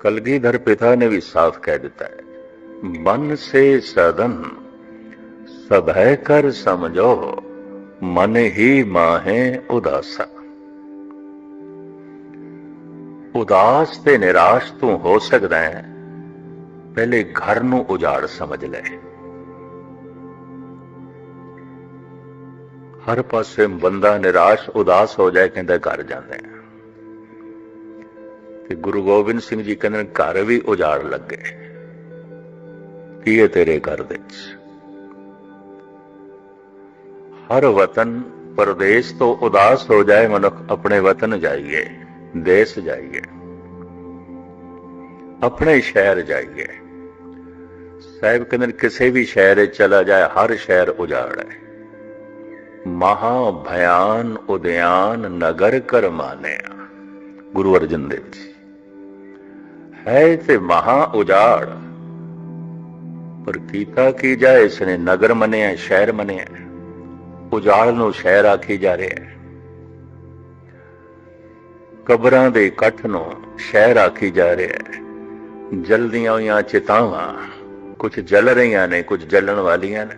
ਕਲਗੀਧਰ ਪਿਤਾ ਨੇ ਵੀ ਸਾਫ਼ ਕਹਿ ਦਿੱਤਾ ਹੈ, ਮਨ ਸੇ ਸਦਨ, ਸਭੈ ਕਰ ਸਮਝੋ, ਮਨ ਹੀ ਮਾਹੇ ਉਦਾਸਾ। ਉਦਾਸ ਤੇ ਨਿਰਾਸ਼ ਤੂੰ ਹੋ ਸਕਦਾ ਹੈ, ਪਹਿਲੇ ਘਰ ਨੂੰ ਉਜਾੜ ਸਮਝ ਲੈ। ਹਰ ਪਾਸੇ ਬੰਦਾ ਨਿਰਾਸ਼, ਉਦਾਸ ਹੋ ਜਾਏ, ਕਹਿੰਦਾ ਘਰ ਜਾਂਦਾ ਹੈ। ਤੇ ਗੁਰੂ ਗੋਬਿੰਦ ਸਿੰਘ ਜੀ ਕਹਿੰਦੇ ਨੇ, ਘਰ ਵੀ ਉਜਾੜ ਲੱਗੇ। ਕੀ ਹੈ ਤੇਰੇ ਘਰ ਦੇ ਹਰ ਵਤਨ ਪਰਦੇਸ ਤੋਂ ਉਦਾਸ ਹੋ ਜਾਏ ਮਨੁੱਖ ਆਪਣੇ ਵਤਨ ਜਾਈਏ ਦੇਸ਼ ਜਾਈਏ। ਆਪਣੇ ਸ਼ਹਿਰ ਜਾਈਏ। ਸਾਹਿਬ ਕਹਿੰਦੇ ਨੇ, ਕਿਸੇ ਵੀ ਸ਼ਹਿਰ ਚਲਾ ਜਾਏ ਹਰ ਸ਼ਹਿਰ ਉਜਾੜ। ਹੈ ਮਹਾ ਭਿਆਨ ਉਦਿਆਨ ਨਗਰ ਕਰ ਮਾਨਿਆ ਗੁਰੂ ਅਰਜਨ ਦੇਵ ਜੀ। ਹੈ ਤੇ ਮਹਾ ਉਜਾੜ। ਪਰ ਕੀਤਾ ਕੀ ਜਾਏ ਇਸ ਨੇ ਨਗਰ ਮੰਨਿਆ, ਸ਼ਹਿਰ ਮੰਨਿਆ। ਉਜਾੜ ਨੂੰ ਸ਼ਹਿਰ ਆਖੀ ਜਾ ਰਿਹਾ ਹੈ। ਕਬਰਾਂ ਦੇ ਇਕੱਠ ਨੂੰ ਸ਼ਹਿਰ ਆਖੀ ਜਾ ਰਿਹਾ ਹੈ। ਜਲਦੀਆਂ ਹੋਈਆਂ ਚਿਤਾਵਾਂ ਕੁਝ ਜਲ ਰਹੀਆਂ ਨੇ, ਕੁਝ ਜਲਣ ਵਾਲੀਆਂ ਨੇ।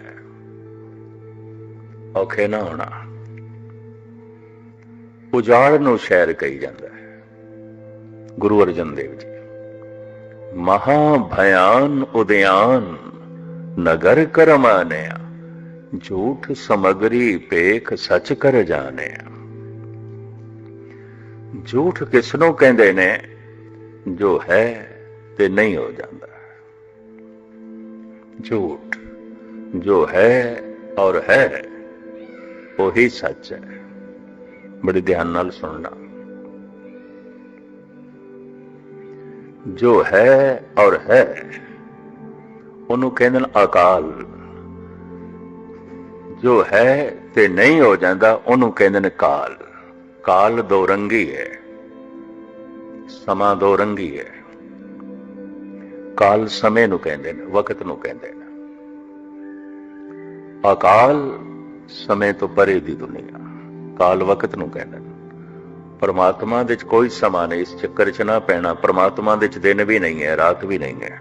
ਔਖੇ ਨਾ ਹੋਣਾ। ਉਜਾੜ ਨੂੰ ਸ਼ਹਿਰ ਕਹੀ ਜਾਂਦਾ ਹੈ। ਗੁਰੂ ਅਰਜਨ ਦੇਵ ਜੀ। ਮਹਾ ਭਿਆਨ ਉਦਿਆਨ ਨਗਰ ਕਰਮਾਨਿਆ, ਝੂਠ ਸਮਗਰੀ ਪੇਖ ਸੱਚ ਕਰ ਜਾਣਿਆ। ਝੂਠ ਕਿਸ ਨੂੰ ਕਹਿੰਦੇ ਨੇ? ਜੋ ਹੈ ਤੇ ਨਹੀਂ ਹੋ ਜਾਂਦਾ। ਝੂਠ ਜੋ ਹੈ ਔਰ ਹੈ, ਉਹੀ ਸੱਚ ਹੈ। ਬੜੇ ਧਿਆਨ ਨਾਲ ਸੁਣਨਾ। ਜੋ ਹੈ ਔਰ ਹੈ, ਉਹਨੂੰ ਕਹਿੰਦੇ ਨੇ ਅਕਾਲ। ਜੋ ਹੈ ਤੇ ਨਹੀਂ ਹੋ ਜਾਂਦਾ, ਉਹਨੂੰ ਕਹਿੰਦੇ ਨੇ ਕਾਲ। ਕਾਲ ਦੋ ਰੰਗੀ ਹੈ, ਸਮਾਂ ਦੋ ਰੰਗੀ ਹੈ। ਕਾਲ ਸਮੇਂ ਨੂੰ ਕਹਿੰਦੇ ਨੇ, ਵਕਤ ਨੂੰ ਕਹਿੰਦੇ ਨੇ। ਅਕਾਲ ਸਮੇਂ ਤੋਂ ਪਰੇ ਦੀ ਦੁਨੀਆ, ਕਾਲ ਵਕਤ ਨੂੰ ਕਹਿੰਦੇ ਨੇ। ਪਰਮਾਤਮਾ ਦੇ ਵਿੱਚ ਕੋਈ ਸਮਾਂ ਨਹੀਂ, ਇਸ ਚੱਕਰ 'ਚ ਨਾ ਪੈਣਾ। ਪਰਮਾਤਮਾ ਦੇ ਵਿੱਚ ਦਿਨ ਵੀ ਨਹੀਂ ਹੈ, ਰਾਤ ਵੀ ਨਹੀਂ ਹੈ।